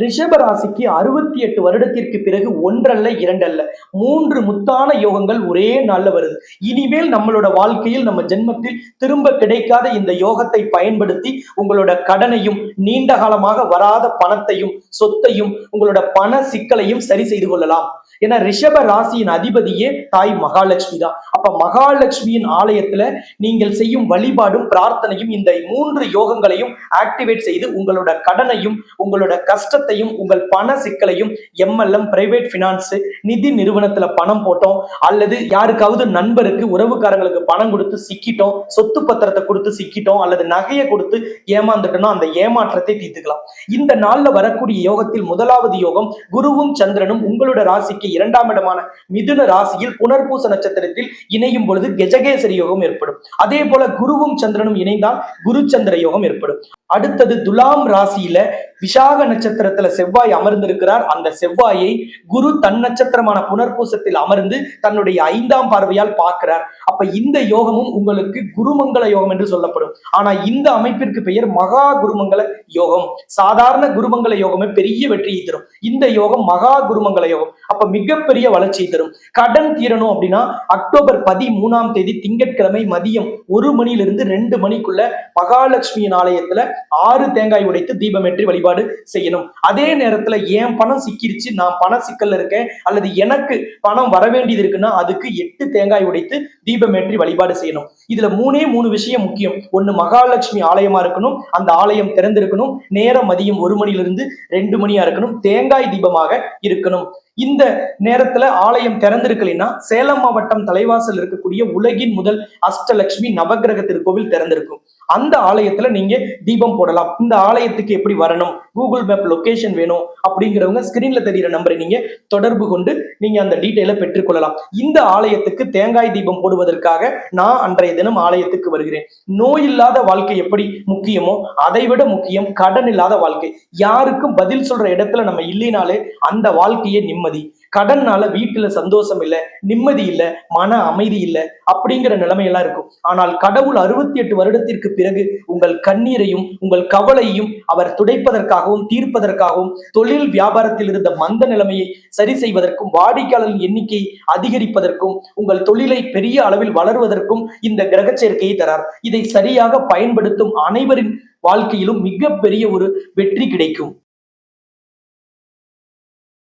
ரிஷப ராசிக்கு அறுபத்தி எட்டு வருடத்திற்கு பிறகு ஒன்றல்ல இரண்டல்ல. மூன்று முத்தான யோகங்கள் ஒரே நாள்ல வருது. இனிமேல் நம்மளோட வாழ்க்கையில் நம்ம ஜென்மத்தில் திரும்ப கிடைக்காத இந்த யோகத்தை பயன்படுத்தி உங்களோட கடனையும் நீண்ட காலமாக வராத பணத்தையும் சொத்தையும் உங்களோட பண சிக்கலையும் சரி செய்து கொள்ளலாம். ஏன்னா ரிஷப ராசியின் அதிபதியே தாய் மகாலட்சுமி தான். அப்ப மகாலட்சுமியின் ஆலயத்துல நீங்கள் செய்யும் வழிபாடும் பிரார்த்தனையும் இந்த மூன்று யோகங்களையும் ஆக்டிவேட் செய்து உங்களோட கடனையும் உங்களோட கஷ்டத்தையும் உங்கள் பண சிக்கலையும் எம்எல்எம் பிரைவேட் பினான்ஸ் நிதி நிறுவனத்துல பணம் போட்டோம் அல்லது யாருக்காவது நண்பருக்கு உறவுக்காரங்களுக்கு பணம் கொடுத்து சிக்கிட்டோம் சொத்து பத்திரத்தை கொடுத்து சிக்கிட்டோம் அல்லது நகையை கொடுத்து ஏமாந்துட்டோம்னா அந்த ஏமாற்றத்தை தீர்த்துக்கலாம். இந்த நாள்ல வரக்கூடிய யோகத்தில் முதலாவது யோகம் குருவும் சந்திரனும் உங்களோட ராசிக்கு இரண்டாம் இடமான மிதுன ராசியில் புனர்பூச நட்சத்திரத்தில் இணையும் பொழுது கெஜகேசரி யோகம் ஏற்படும். அதே போல குருவும் சந்திரனும் இணைந்தால் குரு சந்திர யோகம் ஏற்படும். அடுத்தது துலாம் ராசியில விசாக நட்சத்திரத்துல செவ்வாய் அமர்ந்திருக்கிறார். அந்த செவ்வாயை குரு தன் நட்சத்திரமான புனர்பூசத்தில் அமர்ந்து தன்னுடைய ஐந்தாம் பார்வையால் பார்க்கிறார். அப்ப இந்த யோகமும் உங்களுக்கு குருமங்கள யோகம் என்று சொல்லப்படும். ஆனா இந்த அமைப்பிற்கு பெயர் மகா குருமங்கள யோகம். சாதாரண குருமங்கள யோகமே பெரிய வெற்றியை தரும். இந்த யோகம் மகா குருமங்கள யோகம். அப்ப மிகப்பெரிய வளர்ச்சியை தரும். கடன் தீரணும் அப்படின்னா அக்டோபர் பதிமூணாம் தேதி திங்கட்கிழமை மதியம் ஒரு மணியிலிருந்து ரெண்டு மணிக்குள்ள மகாலட்சுமியின் ஆலயத்துல ஆறு தேங்காய் உடைத்து தீபமேற்றி வழிபாடு செய்யணும். அதே நேரத்துல என் பணம் சிக்கிருச்சு? நான் பண சிக்கல்ல இருக்கேன். அல்லது எனக்கு பணம் வர வேண்டியது இருக்குன்னா அதுக்கு எட்டு தேங்காய் உடைத்து தீபமேற்றி வழிபாடு செய்யணும். இதுல மூணே மூணு விஷயம் முக்கியம். ஒண்ணு மகாலட்சுமி ஆலயமா இருக்கணும். அந்த ஆலயம் திறந்திருக்கணும். நேரம் மதியம் ஒரு மணிலிருந்து ரெண்டு மணியா இருக்கணும். தேங்காய் தீபமாக இருக்கணும். இந்த நேரத்துல ஆலயம் திறந்திருக்கலைன்னா சேலம் மாவட்டம் தலைவாசல் இருக்கக்கூடிய உலகின் முதல் அஷ்டலட்சுமி நவகிரக திருக்கோவில் திறந்திருக்கும். அந்த ஆலயத்துல நீங்க தீபம் போடலாம். இந்த ஆலயத்துக்கு எப்படி வரணும்? கூகுள் மேப் லொகேஷன் வேணும் அப்படிங்கிறவங்க ஸ்கிரீன்ல தெரியிற நம்பரை நீங்க தொடர்பு கொண்டு நீங்க அந்த டீட்டெயிலை பெற்றுக்கொள்ளலாம் இந்த ஆலயத்துக்கு தேங்காய் தீபம் போடுவதற்காக நான் அன்றைய தினம் ஆலயத்துக்கு வருகிறேன். நோய் இல்லாத வாழ்க்கை எப்படி முக்கியமோ அதை விட முக்கியம் கடன் இல்லாத வாழ்க்கை. யாருக்கும் பதில் சொல்ற இடத்துல நம்ம இல்லைனாலே அந்த வாழ்க்கையே நிம்மதி. கடன்னால வீட்டுல சந்தோஷம் இல்லை நிம்மதி இல்லை மன அமைதி இல்லை அப்படிங்கிற நிலைமையெல்லாம் இருக்கும். ஆனால் கடவுள் அறுபத்தி எட்டு வருடத்திற்கு பிறகு உங்கள் கண்ணீரையும் உங்கள் கவலையும் அவர் துடைப்பதற்காகவும் தீர்ப்பதற்காகவும் தொழில் வியாபாரத்தில் இருந்த மந்த நிலைமையை சரி செய்வதற்கும் வாடிக்கையாளர் எண்ணிக்கை அதிகரிப்பதற்கும் உங்கள் தொழிலை பெரிய அளவில் வளர்வதற்கும் இந்த கிரக சேர்க்கையை தரார். இதை சரியாக பயன்படுத்தும் அனைவரின் வாழ்க்கையிலும் மிகப்பெரிய ஒரு வெற்றி கிடைக்கும்.